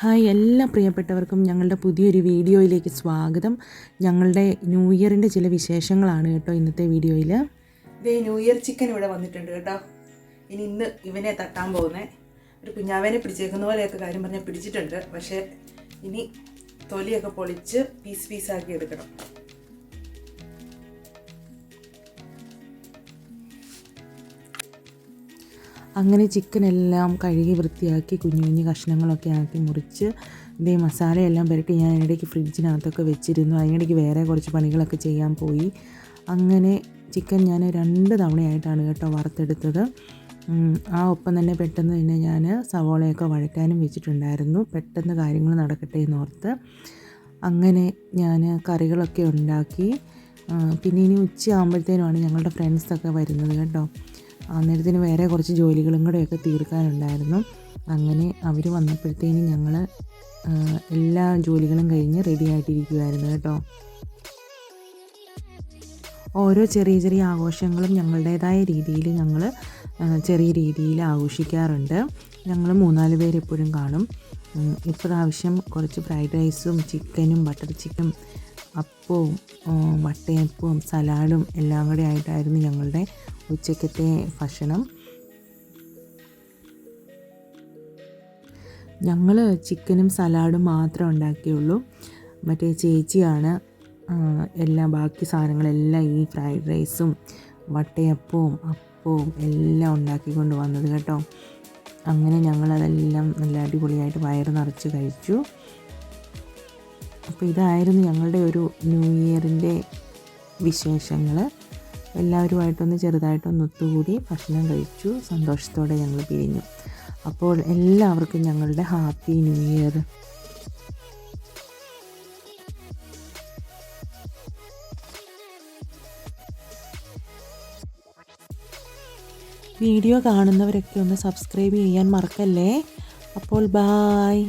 Hi എല്ലാ പ്രിയപ്പെട്ടവർക്കും ഞങ്ങളുടെ പുതിയൊരു വീഡിയോയിലേക്ക് സ്വാഗതം. ഞങ്ങളുടെ ന്യൂ ഇയറിന്റെ ചില വിശേഷങ്ങളാണ് കേട്ടോ ഇന്നത്തെ വീഡിയോയിൽ ഇതേ ന്യൂ ഇയർ ചിക്കൻ ഇവിടെ വന്നിട്ടുണ്ട് കേട്ടോ. ഇനി ഇന്ന് ഇവനെ തട്ടാൻ പോകുന്നത് ഒരു കുഞ്ഞാവനെ പിടിച്ചേക്കുന്ന പോലെയൊക്കെ കാര്യം പറഞ്ഞാൽ പിടിച്ചിട്ടുണ്ട്. പക്ഷേ ഇനി തൊലിയൊക്കെ പൊളിച്ച് പീസ് പീസാക്കി എടുക്കണം. അങ്ങനെ ചിക്കൻ എല്ലാം കഴുകി വൃത്തിയാക്കി കുഞ്ഞു കുഞ്ഞു കഷ്ണങ്ങളൊക്കെ ആക്കി മുറിച്ച് ഇതേ മസാലയെല്ലാം പുരട്ടി ഞാൻ അതിനിടയ്ക്ക് ഫ്രിഡ്ജിനകത്തൊക്കെ വെച്ചിരുന്നു. അതിനിടയ്ക്ക് വേറെ കുറച്ച് പണികളൊക്കെ ചെയ്യാൻ പോയി. അങ്ങനെ ചിക്കൻ ഞാൻ രണ്ട് തവണയായിട്ടാണ് കേട്ടോ വറുത്തെടുത്തത്. ആ ഒപ്പം തന്നെ പെട്ടെന്ന് തന്നെ ഞാൻ സവോളയൊക്കെ വഴറ്റാനും വെച്ചിട്ടുണ്ടായിരുന്നു. പെട്ടെന്ന് കാര്യങ്ങൾ നടക്കട്ടെ എന്ന് ഓർത്ത് അങ്ങനെ ഞാൻ കറികളൊക്കെ ഉണ്ടാക്കി. പിന്നെ ഇനി ഉച്ചയാകുമ്പോഴത്തേനുമാണ് ഞങ്ങളുടെ ഫ്രണ്ട്സൊക്കെ വരുന്നത് കേട്ടോ. അന്നേരത്തിന് വേറെ കുറച്ച് ജോലികളും കൂടെയൊക്കെ തീർക്കാനുണ്ടായിരുന്നു. അങ്ങനെ അവർ വന്നപ്പോഴത്തേനും ഞങ്ങൾ എല്ലാ ജോലികളും കഴിഞ്ഞ് റെഡി ആയിട്ടിരിക്കുമായിരുന്നു കേട്ടോ. ഓരോ ചെറിയ ചെറിയ ആഘോഷങ്ങളും ഞങ്ങളുടേതായ രീതിയിൽ ഞങ്ങൾ ചെറിയ രീതിയിൽ ആഘോഷിക്കാറുണ്ട്. ഞങ്ങൾ മൂന്നാൽ പേരെപ്പോഴും കാണും. ഇപ്രാവശ്യം കുറച്ച് ഫ്രൈഡ് റൈസും ചിക്കനും ബട്ടർ ചിക്കൻ അപ്പവും വട്ടയപ്പവും സലാഡും എല്ലാം കൂടെ ആയിട്ടായിരുന്നു ഞങ്ങളുടെ ഉച്ചക്കത്തെ ഭക്ഷണം. ഞങ്ങൾ ചിക്കനും സലാഡും മാത്രമേ ഉണ്ടാക്കിയുള്ളൂ. മറ്റേ ചേച്ചിയാണ് എല്ലാ ബാക്കി സാധനങ്ങളെല്ലാം ഈ ഫ്രൈഡ് റൈസും വട്ടയപ്പവും അപ്പവും എല്ലാം ഉണ്ടാക്കിക്കൊണ്ട് വന്നത് കേട്ടോ. അങ്ങനെ ഞങ്ങളതെല്ലാം നല്ല അടിപൊളിയായിട്ട് വയറ് നിറച്ച് കഴിച്ചു. അപ്പോൾ ഇതായിരുന്നു ഞങ്ങളുടെ ഒരു ന്യൂ ഇയറിന്റെ വിശേഷങ്ങൾ എല്ലാവരുമായിട്ടൊന്ന് ചെറുതായിട്ടൊന്ന് ഒത്തുകൂടി ഭക്ഷണം കഴിച്ചു. സന്തോഷത്തോടെ ഞങ്ങൾ പിരിഞ്ഞു. അപ്പോൾ എല്ലാവർക്കും ഞങ്ങളുടെ ഹാപ്പി ന്യൂ ഇയർ. വീഡിയോ കാണുന്നവരൊക്കെ ഒന്ന് സബ്സ്ക്രൈബ് ചെയ്യാൻ മറക്കല്ലേ? അപ്പോൾ ബായ്.